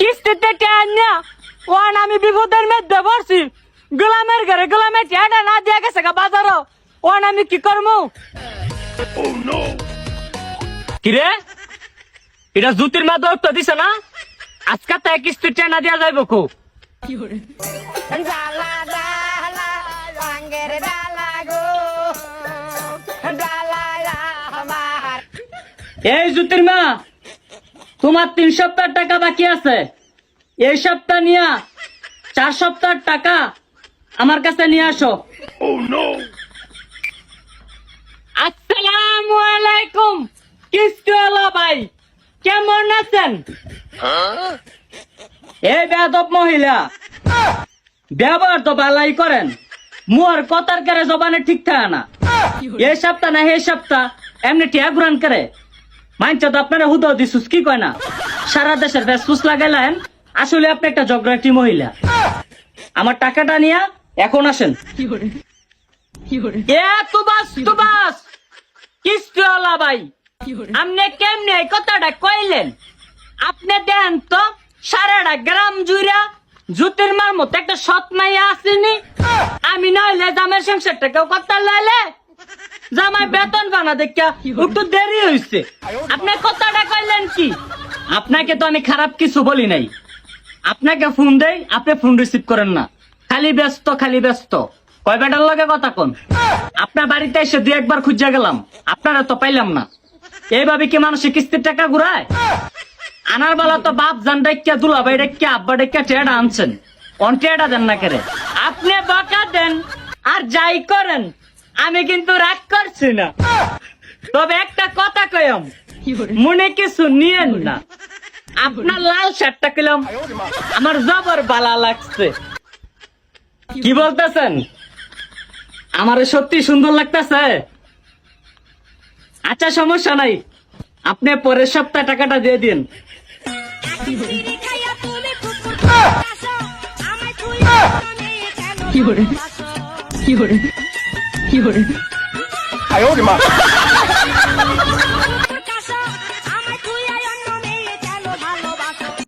কিস্তিতে না ওয়ান আমি বিপদের মধ্যে পড়ছি। গোলামের ঘরে গোলামের টেয়াটা না দিয়া গেছে গা বাজারও। ওয়ান আমি কি করব কিরে? এটা জুতির মা দৌড় তো দিছে না? আজকে তাই কিস্তি টেনা দিয়া যাইব গো। এই জুতির মা তোমার তিন সপ্তাহ টাকা বাকি আছে। এই সপ্তাহ নিয়া চার সপ্তাহ টাকা আমার কাছে নিয়ে আসো। আসসালামু আলাইকুম। কিস্তিওয়ালা ভাই? কেমন আছেন? এই বেদব মহিলা। ব্যবহার তো বালাই করেন। মোর কথার করে জবানে ঠিক থাকে না। এই সপ্তাহ না এই সপ্তাহ। এমনি টিয়া ঘুরান করে তো আপনারা হুদ দিছুস কি কয় না? সারা দেশের ফেসফুস লাগাইলেন আসলে আপনি একটা জগরাটি মহিলা। আমার টাকাটা নিয়া এখন আসেন। এ তুবাস তুবাস! কিস্তিওয়ালা ভাই আপনি কেমনে এই কথাটা কইলেন? আপনি দেন তো সারাটা গ্রাম জুড়া জুতির মার মতো একটা সৎ মাইয়া আসেনি। আমি নইলে জামের সংসারটা কেউ কথা লাইলে জামাই বেতন বানা দেখা একটু দেরি হইছে। আপনি কথাটা কইলেন কি? আপনাকে তো আমি খারাপ কিছু বলি নাই। আপনাকে ফোন দেই, আপনি ফোন রিসিভ করেন না। খালি ব্যস্ত খালি ব্যস্ত। কয় লগে কথা কোন? আপনার বাড়িতে এসে দুই একবার খুঁজে গেলাম। আপনারা তো পাইলাম না। এইভাবে কি মানুষের কিস্তির টাকা ঘুরায়? আনার বেলা তো বাপ জান ডাক্কা দুলা ভাই ডাক্কা আব্বা ডাক্কা টেডা আনছেন। অন টেডা দেন না করে? আপনি বকা দেন আর যাই করেন। আমি কিন্তু রাগ করছি না। তবে একটা কথা কয়ম মনে কিছু নিয়েন না। আপনার লাল শার্টটা কইলাম আমার জবর বালা লাগছে। কি বলতেছেন? আমার সত্যি সুন্দর লাগতেছে? আচ্ছা সমস্যা নাই। আপনি পরের সপ্তাহে টাকাটা দিয়ে দিন। কি করে? কি করে 有人。哎呦我的妈！